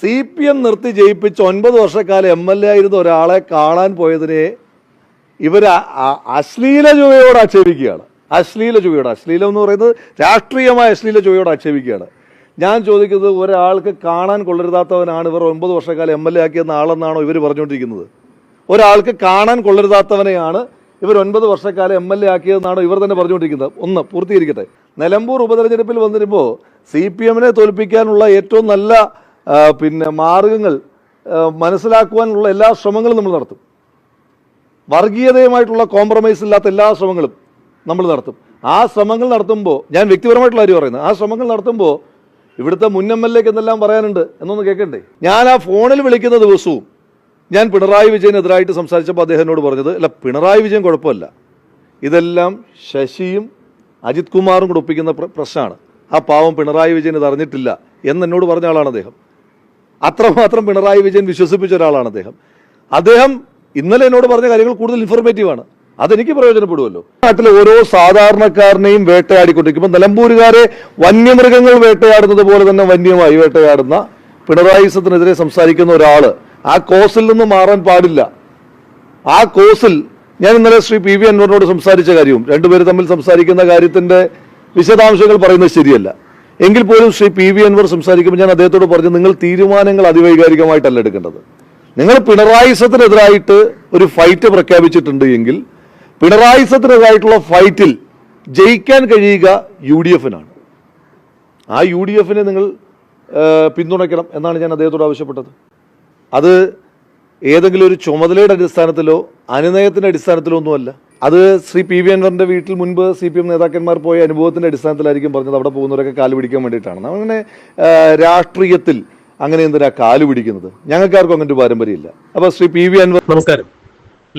C P M നിർത്തി ജയിപ്പിച്ച് ഒൻപത് വർഷക്കാലം എം എൽ എ ആയിരുന്ന ഒരാളെ കാണാൻ പോയതിനെ ഇവർ അശ്ലീല ചുവയോട് ആക്ഷേപിക്കുകയാണ്. അശ്ലീല ചുവയോട്. അശ്ലീലം എന്ന് പറയുന്നത് രാഷ്ട്രീയമായ അശ്ലീല ചുവയോട് ആക്ഷേപിക്കുകയാണ്. ഞാൻ ചോദിക്കുന്നത് ഒരാൾക്ക് കാണാൻ കൊള്ളരുതാത്തവനാണ് ഇവർ ഒൻപത് വർഷക്കാലം എം എൽ എ ആക്കിയെന്ന ആളെന്നാണോ ഇവർ പറഞ്ഞുകൊണ്ടിരിക്കുന്നത്? ഒരാൾക്ക് കാണാൻ കൊള്ളരുതാത്തവനെയാണ് ഇവർ ഒൻപത് വർഷക്കാലം എം എൽ എ ആക്കിയതെന്നാണോ ഇവർ തന്നെ പറഞ്ഞുകൊണ്ടിരിക്കുന്നത്? ഒന്ന് പൂർത്തീകരിക്കട്ടെ. നിലമ്പൂർ ഉപതെരഞ്ഞെടുപ്പിൽ വന്നിരുമ്പോൾ സി പി എമ്മിനെ തോൽപ്പിക്കാനുള്ള ഏറ്റവും നല്ല പിന്നെ മാർഗങ്ങൾ മനസ്സിലാക്കുവാനുള്ള എല്ലാ ശ്രമങ്ങളും നമ്മൾ നടത്തും. വർഗീയതയുമായിട്ടുള്ള കോംപ്രമൈസ് ഇല്ലാത്ത എല്ലാ ശ്രമങ്ങളും നമ്മൾ നടത്തും. ആ ശ്രമങ്ങൾ നടത്തുമ്പോൾ ഞാൻ വ്യക്തിപരമായിട്ടുള്ള കാര്യം പറയുന്നത് ആ ശ്രമങ്ങൾ നടത്തുമ്പോൾ ഇവിടുത്തെ മുൻ എം എൽ എക്ക് എന്തെല്ലാം പറയാനുണ്ട് എന്നൊന്ന് കേൾക്കണ്ടേ ഞാൻ ആ ഫോണിൽ വിളിക്കുന്ന ദിവസവും ഞാൻ പിണറായി വിജയനെതിരായിട്ട് സംസാരിച്ചപ്പോൾ അദ്ദേഹം എന്നോട് പറഞ്ഞത് അല്ല പിണറായി വിജയൻ കുഴപ്പമല്ല. ഇതെല്ലാം ശശിയും അജിത് കുമാറും കൂടെ ഒപ്പിക്കുന്ന പ്രശ്നമാണ്. ആ പാവം പിണറായി വിജയൻ ഇത് അറിഞ്ഞിട്ടില്ല എന്ന് എന്നോട് പറഞ്ഞ ആളാണ് അദ്ദേഹം. അത്രമാത്രം പിണറായി വിജയൻ വിശ്വസിപ്പിച്ച ഒരാളാണ് അദ്ദേഹം. അദ്ദേഹം ഇന്നലെ എന്നോട് പറഞ്ഞ കാര്യങ്ങൾ കൂടുതൽ ഇൻഫോർമേറ്റീവ് ആണ്. അതെനിക്ക് പ്രയോജനപ്പെടുമല്ലോ നാട്ടിലെ ഓരോ സാധാരണക്കാരനെയും വേട്ടയാടിക്കൊണ്ടിരിക്കും ഇപ്പം നിലമ്പൂരുകാരെ വന്യമൃഗങ്ങൾ വേട്ടയാടുന്നത് പോലെ തന്നെ വന്യമായി വേട്ടയാടുന്ന പിണറായിസത്തിനെതിരെ സംസാരിക്കുന്ന ഒരാൾ ആ കോസിൽ നിന്ന് മാറാൻ പാടില്ല. ആ കോസിൽ ഞാൻ ഇന്നലെ ശ്രീ പി വി അൻവറിനോട് സംസാരിച്ച കാര്യവും രണ്ടുപേർ തമ്മിൽ സംസാരിക്കുന്ന കാര്യത്തിന്റെ വിശദാംശങ്ങൾ പറയുന്നത് ശരിയല്ല. എങ്കിൽ പോലും ശ്രീ പി വി അൻവർ സംസാരിക്കുമ്പോൾ ഞാൻ അദ്ദേഹത്തോട് പറഞ്ഞു നിങ്ങൾ തീരുമാനങ്ങൾ അതിവൈകാരികമായിട്ടല്ല എടുക്കേണ്ടത്. നിങ്ങൾ പിണറായിസത്തിനെതിരായിട്ട് ഒരു ഫൈറ്റ് പ്രഖ്യാപിച്ചിട്ടുണ്ട് എങ്കിൽ പിണറായിസത്തിനെതിരായിട്ടുള്ള ഫൈറ്റിൽ ജയിക്കാൻ കഴിയുക യു ഡി എഫിനാണ്. ആ യു ഡി എഫിനെ നിങ്ങൾ പിന്തുണയ്ക്കണം എന്നാണ് ഞാൻ അദ്ദേഹത്തോട് ആവശ്യപ്പെട്ടത്. അത് ഏതെങ്കിലും ഒരു ചുമതലയുടെ അടിസ്ഥാനത്തിലോ അനുനയത്തിന്റെ അടിസ്ഥാനത്തിലോ ഒന്നുമല്ല. അത് ശ്രീ പി വി അൻവറിന്റെ വീട്ടിൽ മുൻപ് സി പി എം നേതാക്കന്മാർ പോയ അനുഭവത്തിന്റെ അടിസ്ഥാനത്തിലായിരിക്കും പറഞ്ഞത്. അവിടെ പോകുന്നവരൊക്കെ കാൽ പിടിക്കാൻ വേണ്ടിയിട്ടാണ്. അങ്ങനെ രാഷ്ട്രീയത്തിൽ അങ്ങനെ എന്തിനാ കാൽ പിടിക്കുന്നത്? ഞങ്ങൾക്കാർക്കും അങ്ങനെ ഒരു പാരമ്പര്യമില്ല. അപ്പൊ ശ്രീ പി വി അൻവർ നമസ്കാരം.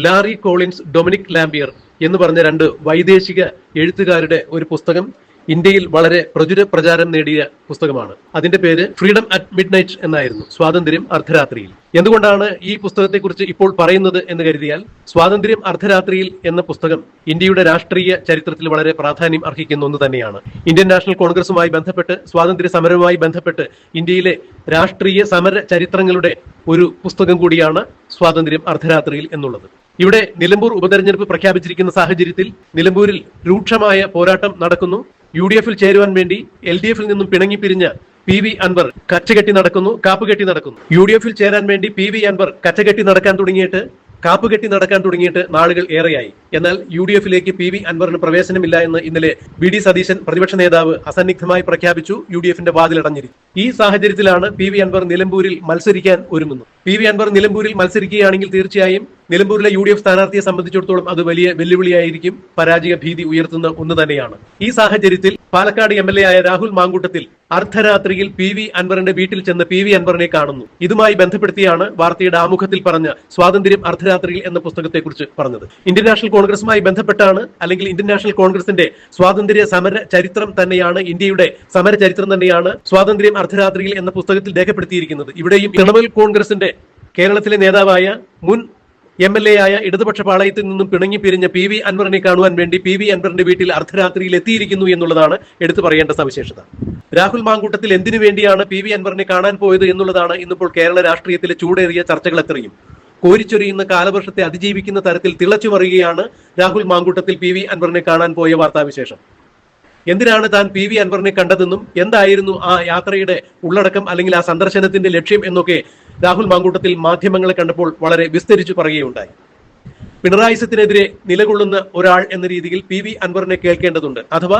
ലാറി കോളിൻസ് ഡൊമിനിക് ലാംബിയർ എന്ന് പറഞ്ഞ രണ്ട് വൈദേശിക എഴുത്തുകാരുടെ ഒരു പുസ്തകം ഇന്ത്യയിൽ വളരെ പ്രചുര പ്രചാരം നേടിയ പുസ്തകമാണ്. അതിന്റെ പേര് ഫ്രീഡം അറ്റ് മിഡ് നൈറ്റ് എന്നായിരുന്നു സ്വാതന്ത്ര്യം അർദ്ധരാത്രിയിൽ. എന്തുകൊണ്ടാണ് ഈ പുസ്തകത്തെക്കുറിച്ച് ഇപ്പോൾ പറയുന്നത് എന്ന് കരുതിയാൽ സ്വാതന്ത്ര്യം അർദ്ധരാത്രിയിൽ എന്ന പുസ്തകം ഇന്ത്യയുടെ രാഷ്ട്രീയ ചരിത്രത്തിൽ വളരെ പ്രാധാന്യം അർഹിക്കുന്ന ഒന്ന് തന്നെയാണ്. ഇന്ത്യൻ നാഷണൽ കോൺഗ്രസുമായി ബന്ധപ്പെട്ട് സ്വാതന്ത്ര്യ സമരവുമായി ബന്ധപ്പെട്ട് ഇന്ത്യയിലെ രാഷ്ട്രീയ സമര ചരിത്രങ്ങളുടെ ഒരു പുസ്തകം കൂടിയാണ് സ്വാതന്ത്ര്യം അർദ്ധരാത്രിയിൽ എന്നുള്ളത്. ഇവിടെ നിലമ്പൂർ ഉപതെരഞ്ഞെടുപ്പ് പ്രഖ്യാപിച്ചിരിക്കുന്ന സാഹചര്യത്തിൽ നിലമ്പൂരിൽ രൂക്ഷമായ പോരാട്ടം നടക്കുന്നു. യു ഡി എഫിൽ ചേരുവാൻ വേണ്ടി എൽ ഡി എഫിൽ നിന്നും പിണങ്ങിപ്പിരിഞ്ഞ പി വി അൻവർ കച്ചകെട്ടി നടക്കുന്നു കാപ്പുകെട്ടി നടക്കുന്നു. യു ഡി എഫിൽ ചേരാൻ വേണ്ടി പി വി അൻവർ കച്ചകെട്ടി നടക്കാൻ തുടങ്ങിയിട്ട് കാപ്പുകെട്ടി നടക്കാൻ തുടങ്ങിയിട്ട് നാളുകൾ ഏറെയായി. എന്നാൽ യു ഡി എഫിലേക്ക് പി വി അൻവറിന് പ്രവേശനമില്ല എന്ന് ഇന്നലെ ബി ഡി സതീശൻ പ്രതിപക്ഷ നേതാവ് അസന്നിഗ്ധമായി പ്രഖ്യാപിച്ചു യു ഡി എഫിന്റെ വാതിലടഞ്ഞിരിക്കും. ഈ സാഹചര്യത്തിലാണ് പി വി അൻവർ നിലമ്പൂരിൽ മത്സരിക്കാൻ ഒരുങ്ങുന്നത്. പി വി അൻവർ നിലമ്പൂരിൽ മത്സരിക്കുകയാണെങ്കിൽ തീർച്ചയായും നിലമ്പൂരിലെ യു ഡി എഫ് സ്ഥാനാർത്ഥിയെ സംബന്ധിച്ചിടത്തോളം അത് വലിയ വെല്ലുവിളിയായിരിക്കും പരാജയ ഭീതി ഉയർത്തുന്ന ഒന്ന് തന്നെയാണ്. ഈ സാഹചര്യത്തിൽ പാലക്കാട് എം എൽ എ ആയ രാഹുൽ മാങ്കൂട്ടത്തിൽ അർദ്ധരാത്രിയിൽ പി വി അൻവറിന്റെ വീട്ടിൽ ചെന്ന് പി വി അൻവറിനെ കാണുന്നു. ഇതുമായി ബന്ധപ്പെടുത്തിയാണ് വാർത്തയുടെ ആമുഖത്തിൽ പറഞ്ഞ സ്വാതന്ത്ര്യം അർദ്ധരാത്രിയിൽ എന്ന പുസ്തകത്തെക്കുറിച്ച് പറഞ്ഞത്. ഇന്ത്യൻ നാഷണൽ കോൺഗ്രസുമായി ബന്ധപ്പെട്ടാണ് അല്ലെങ്കിൽ ഇന്ത്യൻ നാഷണൽ കോൺഗ്രസിന്റെ സ്വാതന്ത്ര്യ സമര ചരിത്രം തന്നെയാണ് ഇന്ത്യയുടെ സമര ചരിത്രം തന്നെയാണ് സ്വാതന്ത്ര്യം അർദ്ധരാത്രിയിൽ എന്ന പുസ്തകത്തിൽ രേഖപ്പെടുത്തിയിരിക്കുന്നത്. ഇവിടെയും തൃണമൂൽ കോൺഗ്രസിന്റെ കേരളത്തിലെ നേതാവായ മുൻ എം എൽ എ ആയ ഇടതുപക്ഷ പാളയത്തിൽ നിന്നും പിണങ്ങി പിരിഞ്ഞ പി വി അൻവറിനെ കാണുവാൻ വേണ്ടി പി വി അൻവറിന്റെ വീട്ടിൽ അർദ്ധരാത്രിയിൽ എത്തിയിരിക്കുന്നു എന്നുള്ളതാണ് എടുത്തു പറയേണ്ട സവിശേഷത. രാഹുൽ മാങ്കൂട്ടത്തിൽ എന്തിനു വേണ്ടിയാണ് പി വി അൻവറിനെ കാണാൻ പോയത് എന്നുള്ളതാണ് ഇന്നിപ്പോൾ കേരള രാഷ്ട്രീയത്തിലെ ചൂടേറിയ ചർച്ചകൾ എത്രയും കോരിച്ചൊരിയുന്ന കാലവർഷത്തെ അതിജീവിക്കുന്ന തരത്തിൽ തിളച്ചു മറിയുകയാണ് രാഹുൽ മാങ്കൂട്ടത്തിൽ പി വി അൻവറിനെ കാണാൻ പോയ വാർത്താവിശേഷം. എന്തിനാണ് താൻ പി വി അൻവറിനെ കണ്ടതെന്നും എന്തായിരുന്നു ആ യാത്രയുടെ ഉള്ളടക്കം അല്ലെങ്കിൽ ആ സന്ദർശനത്തിന്റെ ലക്ഷ്യം എന്നൊക്കെ രാഹുൽ മാങ്കൂട്ടത്തിൽ മാധ്യമങ്ങളെ കണ്ടപ്പോൾ വളരെ വിസ്തരിച്ചു പറയുകയുണ്ടായി. പിണറായിസത്തിനെതിരെ നിലകൊള്ളുന്ന ഒരാൾ എന്ന രീതിയിൽ പി വി അൻവറിനെ കേൾക്കേണ്ടതുണ്ട്. അഥവാ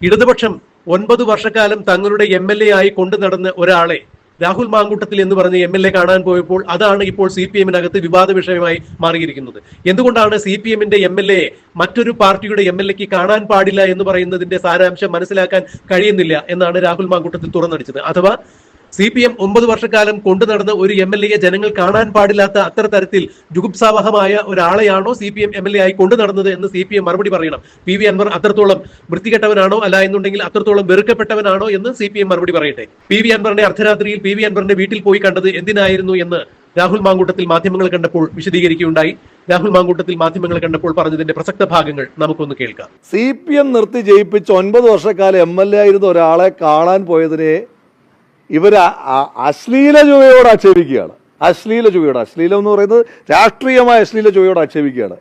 ഇടതുപക്ഷം ഒൻപത് വർഷക്കാലം തങ്ങളുടെ എം എൽ എ ആയി കൊണ്ടു നടന്ന ഒരാളെ രാഹുൽ മാങ്കൂട്ടത്തിൽ എന്ന് പറഞ്ഞ എം എൽ എ കാണാൻ പോയപ്പോൾ അതാണ് ഇപ്പോൾ സി പി എമ്മിനകത്ത് വിവാദ വിഷയമായി മാറിയിരിക്കുന്നത്. എന്തുകൊണ്ടാണ് സി പി എമ്മിന്റെ എം എൽ എ മറ്റൊരു പാർട്ടിയുടെ എം എൽ എക്ക് കാണാൻ പാടില്ല എന്ന് പറയുന്നതിന്റെ സാരാംശം മനസ്സിലാക്കാൻ കഴിയുന്നില്ല എന്നാണ് രാഹുൽ മാങ്കൂട്ടത്തിൽ തുറന്നടിച്ചത്. അഥവാ സി പി എം ഒമ്പത് വർഷക്കാലം കൊണ്ടു നടന്ന ഒരു എം എൽ എയെ ജനങ്ങൾ കാണാൻ പാടില്ലാത്ത അത്ര തരത്തിൽ ജുഗുപ്സാവഹമായ ഒരാളെയാണോ C P M M L A ആയി കൊണ്ടു നടന്നത് എന്ന് സി പി എം മറുപടി പറയണം. പി വി അൻവർ അത്രത്തോളം വൃത്തികെട്ടവനാണോ അല്ല എന്നുണ്ടെങ്കിൽ അത്രത്തോളം വെറുക്കപ്പെട്ടവനാണോ എന്ന് സി പി എം മറുപടി പറയട്ടെ. പി വി അൻവറിനെ അർദ്ധരാത്രിയിൽ പി വി അൻവറിന്റെ വീട്ടിൽ പോയി കണ്ടത് എന്തിനായിരുന്നു എന്ന് രാഹുൽ മാങ്കൂട്ടത്തിൽ മാധ്യമങ്ങൾ കണ്ടപ്പോൾ വിശദീകരിക്കുകയുണ്ടായി. രാഹുൽ മാങ്കൂട്ടത്തിൽ മാധ്യമങ്ങൾ കണ്ടപ്പോൾ പറഞ്ഞതിന്റെ പ്രസക്ത ഭാഗങ്ങൾ നമുക്കൊന്ന് കേൾക്കാം. സി പി എം നിർത്തി ജയിപ്പിച്ച് ഒൻപത് വർഷക്കാലം എം എൽ എ ആയിരുന്ന ഒരാളെ കാണാൻ പോയതിനെ ഇവർ അശ്ലീല ചുവയോട് ആക്ഷേപിക്കുകയാണ്. അശ്ലീല ചുവയോട് അശ്ലീലം എന്ന് പറയുന്നത് രാഷ്ട്രീയമായ അശ്ലീല ചുവയോട് ആക്ഷേപിക്കുകയാണ്.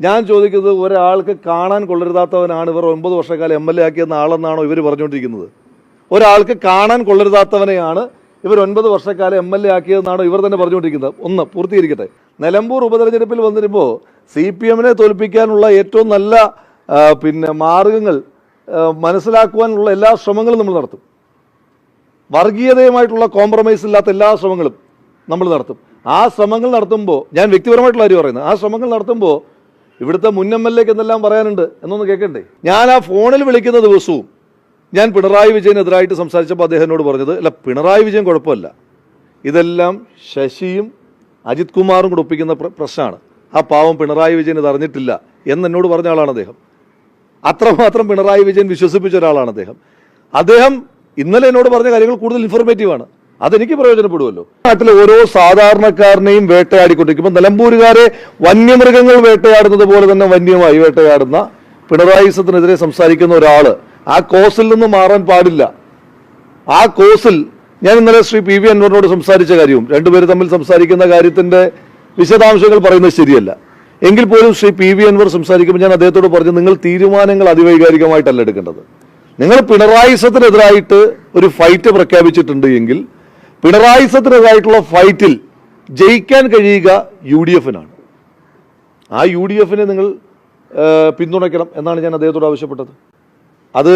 ഞാൻ ചോദിക്കുന്നത് ഒരാൾക്ക് കാണാൻ കൊള്ളരുതാത്തവനാണ് ഇവർ ഒമ്പത് വർഷക്കാലം എം എൽ എ ആക്കിയെന്ന ആളെന്നാണോ ഇവർ പറഞ്ഞുകൊണ്ടിരിക്കുന്നത്? ഒരാൾക്ക് കാണാൻ കൊള്ളരുതാത്തവനെയാണ് ഇവർ ഒൻപത് വർഷക്കാലം എം എൽ എ ആക്കിയതെന്നാണോ ഇവർ തന്നെ പറഞ്ഞുകൊണ്ടിരിക്കുന്നത്? ഒന്ന് പൂർത്തീകരിക്കട്ടെ. നിലമ്പൂർ ഉപതെരഞ്ഞെടുപ്പിൽ വന്നിരുമ്പോൾ സി പി എമ്മിനെ തോൽപ്പിക്കാനുള്ള ഏറ്റവും നല്ല പിന്നെ മാർഗങ്ങൾ മനസ്സിലാക്കുവാനുള്ള എല്ലാ ശ്രമങ്ങളും നമ്മൾ നടത്തും. വർഗീയതയുമായിട്ടുള്ള കോംപ്രമൈസ് ഇല്ലാത്ത എല്ലാ ശ്രമങ്ങളും നമ്മൾ നടത്തും. ആ ശ്രമങ്ങൾ നടത്തുമ്പോൾ ഞാൻ വ്യക്തിപരമായിട്ടുള്ള കാര്യം പറയുന്നത് ആ ശ്രമങ്ങൾ നടത്തുമ്പോൾ ഇവിടുത്തെ മുൻ എം എൽ എക്ക് എന്തെല്ലാം പറയാനുണ്ട് എന്നൊന്ന് കേൾക്കണ്ടേ ഞാൻ ആ ഫോണിൽ വിളിക്കുന്ന ദിവസവും ഞാൻ പിണറായി വിജയനെതിരായിട്ട് സംസാരിച്ചപ്പോൾ അദ്ദേഹം എന്നോട് പറഞ്ഞത് അല്ല പിണറായി വിജയൻ കുഴപ്പമില്ല. ഇതെല്ലാം ശശിയും അജിത് കുമാറും കൂടെ ഒപ്പിക്കുന്ന പ്രശ്നമാണ്. ആ പാവം പിണറായി വിജയൻ ഇത് അറിഞ്ഞിട്ടില്ല എന്ന് എന്നോട് പറഞ്ഞ ആളാണ് അദ്ദേഹം. അത്രമാത്രം പിണറായി വിജയൻ വിശ്വസിപ്പിച്ച ഒരാളാണ് അദ്ദേഹം. അദ്ദേഹം ഇന്നലെ എന്നോട് പറഞ്ഞ കാര്യങ്ങൾ കൂടുതൽ ഇൻഫോർമേറ്റീവ് ആണ്. അതെനിക്ക് പ്രയോജനപ്പെടുമല്ലോ നാട്ടിലെ ഓരോ സാധാരണക്കാരനെയും വേട്ടയാടിക്കൊണ്ടിരിക്കും ഇപ്പം നിലമ്പൂരുകാരെ വന്യമൃഗങ്ങൾ വേട്ടയാടുന്നത് പോലെ തന്നെ വന്യമായി വേട്ടയാടുന്ന പിണറായിസത്തിനെതിരെ സംസാരിക്കുന്ന ഒരാൾ ആ കോസിൽ നിന്ന് മാറാൻ പാടില്ല. ആ കോസിൽ ഞാൻ ഇന്നലെ ശ്രീ പി വി അൻവറിനോട് സംസാരിച്ച കാര്യവും രണ്ടുപേര് തമ്മിൽ സംസാരിക്കുന്ന കാര്യത്തിന്റെ വിശദാംശങ്ങൾ പറയുന്നത് ശരിയല്ല. എങ്കിൽ പോലും ശ്രീ പി വി അൻവർ സംസാരിക്കുമ്പോൾ ഞാൻ അദ്ദേഹത്തോട് പറഞ്ഞു നിങ്ങൾ തീരുമാനങ്ങൾ അതിവൈകാരികമായിട്ടല്ല എടുക്കേണ്ടത്. നിങ്ങൾ പിണറായിസത്തിനെതിരായിട്ട് ഒരു ഫൈറ്റ് പ്രഖ്യാപിച്ചിട്ടുണ്ട് എങ്കിൽ പിണറായിസത്തിനെതിരായിട്ടുള്ള ഫൈറ്റിൽ ജയിക്കാൻ കഴിയുക യു ഡി എഫിനാണ്. ആ യു ഡി എഫിനെ നിങ്ങൾ പിന്തുണയ്ക്കണം എന്നാണ് ഞാൻ അദ്ദേഹത്തോട് ആവശ്യപ്പെട്ടത്. അത്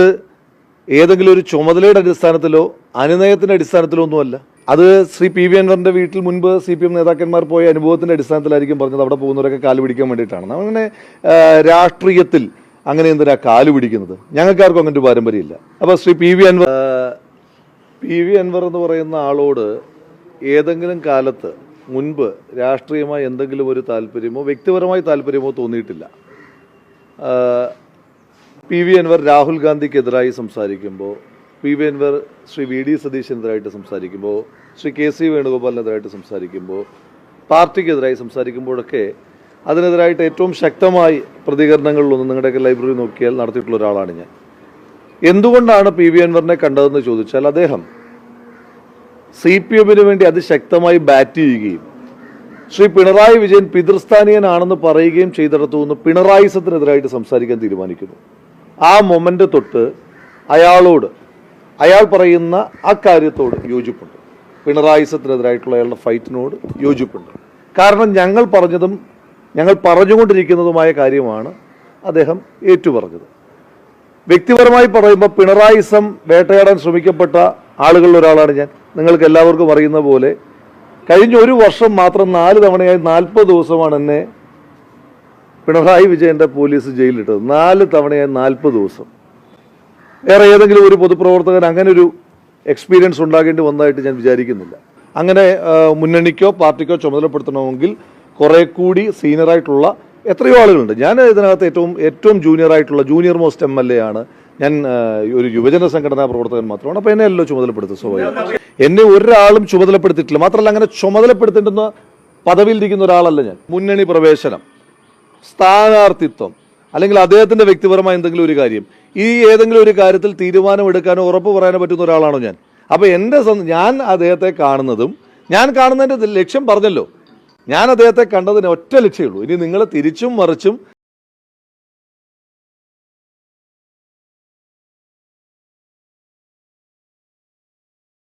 ഏതെങ്കിലും ഒരു ചുമതലയുടെ അടിസ്ഥാനത്തിലോ അനുനയത്തിന്റെ അടിസ്ഥാനത്തിലോ ഒന്നുമല്ല. അത് ശ്രീ പി വി അൻവറിന്റെ വീട്ടിൽ മുൻപ് സി പി എം നേതാക്കന്മാർ പോയ അനുഭവത്തിന്റെ അടിസ്ഥാനത്തിലായിരിക്കും പറഞ്ഞത്. അവിടെ പോകുന്നവരൊക്കെ കാൽ പിടിക്കാൻ വേണ്ടിയിട്ടാണ്. അങ്ങനെ രാഷ്ട്രീയത്തിൽ അങ്ങനെ എന്തിനാ കാൽ പിടിക്കുന്നത്? ഞങ്ങൾക്കാർക്കും അങ്ങനെ ഒരു പാരമ്പര്യമില്ല. അപ്പോൾ Shri P V Anvar P V Anvar എന്ന് പറയുന്ന ആളോട് ഏതെങ്കിലും കാലത്ത് മുൻപ് രാഷ്ട്രീയമായി എന്തെങ്കിലും ഒരു താല്പര്യമോ വ്യക്തിപരമായ താല്പര്യമോ തോന്നിയിട്ടില്ല. പി വി അൻവർ രാഹുൽ ഗാന്ധിക്കെതിരായി സംസാരിക്കുമ്പോൾ P V Anvar Shri V D സതീശനെതിരായിട്ട് സംസാരിക്കുമ്പോൾ ശ്രീ കെ സി വേണുഗോപാലിനെതിരായിട്ട് സംസാരിക്കുമ്പോൾ പാർട്ടിക്കെതിരായി സംസാരിക്കുമ്പോഴൊക്കെ അതിനെതിരായിട്ട് ഏറ്റവും ശക്തമായി പ്രതികരണങ്ങളിലൊന്നും നിങ്ങളുടെയൊക്കെ ലൈബ്രറി നോക്കിയാൽ നടത്തിയിട്ടുള്ള ഒരാളാണ് ഞാൻ. എന്തുകൊണ്ടാണ് പി വി അൻവറിനെ കണ്ടതെന്ന് ചോദിച്ചാൽ അദ്ദേഹം സി പി എമ്മിന് വേണ്ടി അതിശക്തമായി ബാറ്റ് ചെയ്യുകയും ശ്രീ പിണറായി വിജയൻ പിതൃസ്ഥാനീയനാണെന്ന് പറയുകയും ചെയ്തിടത്തു നിന്ന് പിണറായിസത്തിനെതിരായിട്ട് സംസാരിക്കാൻ തീരുമാനിക്കുന്നു. ആ മൊമെന്റ് തൊട്ട് അയാളോട് അയാൾ പറയുന്ന ആ കാര്യത്തോട് യോജിപ്പുണ്ട്. പിണറായിസത്തിനെതിരായിട്ടുള്ള അയാളുടെ ഫൈറ്റിനോട് യോജിപ്പുണ്ട്. കാരണം ഞങ്ങൾ പറഞ്ഞതും ഞങ്ങൾ പറഞ്ഞുകൊണ്ടിരിക്കുന്നതുമായ കാര്യമാണ് അദ്ദേഹം ഏറ്റുപറഞ്ഞത്. വ്യക്തിപരമായി പറയുമ്പോൾ പിണറായിസം വേട്ടയാടാൻ ശ്രമിക്കപ്പെട്ട ആളുകളിൽ ഒരാളാണ് ഞാൻ. നിങ്ങൾക്ക് എല്ലാവർക്കും അറിയുന്ന പോലെ കഴിഞ്ഞ ഒരു വർഷം മാത്രം നാല് തവണയായി നാൽപ്പത് ദിവസമാണ് എന്നെ പിണറായി വിജയന്റെ പോലീസ് ജയിലിലിട്ടത്. നാല് തവണയായി നാൽപ്പത് ദിവസം. വേറെ ഏതെങ്കിലും ഒരു പൊതുപ്രവർത്തകൻ അങ്ങനെ ഒരു എക്സ്പീരിയൻസ് ഉണ്ടാകേണ്ടി വന്നതായിട്ട് ഞാൻ വിചാരിക്കുന്നില്ല. അങ്ങനെ മുന്നണിക്കോ പാർട്ടിക്കോ ചുമതലപ്പെടുത്തണമെങ്കിൽ കുറെ കൂടി സീനിയറായിട്ടുള്ള എത്രയോ ആളുകളുണ്ട്. ഞാൻ ഇതിനകത്ത് ഏറ്റവും ഏറ്റവും ജൂനിയർ ആയിട്ടുള്ള junior most M L A ആണ്. ഞാൻ ഒരു യുവജന സംഘടനാ പ്രവർത്തകൻ മാത്രമാണ്. അപ്പോൾ എന്നെ എല്ലാം ചുമതലപ്പെടുത്തും സ്വാഭാവികം. എന്നെ ഒരാളും ചുമതലപ്പെടുത്തിയിട്ടില്ല. മാത്രമല്ല അങ്ങനെ ചുമതലപ്പെടുത്തേണ്ടുന്ന പദവിയിലിരിക്കുന്ന ഒരാളല്ല ഞാൻ. മുന്നണി പ്രവേശനം സ്ഥാനാർത്ഥിത്വം അല്ലെങ്കിൽ അദ്ദേഹത്തിന്റെ വ്യക്തിപരമായ എന്തെങ്കിലും ഒരു കാര്യം. ഈ ഏതെങ്കിലും ഒരു കാര്യത്തിൽ തീരുമാനമെടുക്കാനോ ഉറപ്പ് പറയാനോ പറ്റുന്ന ഒരാളാണോ ഞാൻ. അപ്പോൾ എന്റെ ഞാൻ അദ്ദേഹത്തെ കാണുന്നതും ഞാൻ കാണുന്നതിന്റെ ലക്ഷ്യം പറഞ്ഞല്ലോ. ഞാൻ അദ്ദേഹത്തെ കണ്ടതിന് ഒറ്റ ലക്ഷ്യമുള്ളൂ ഇനി നിങ്ങൾ തിരിച്ചും മറിച്ചും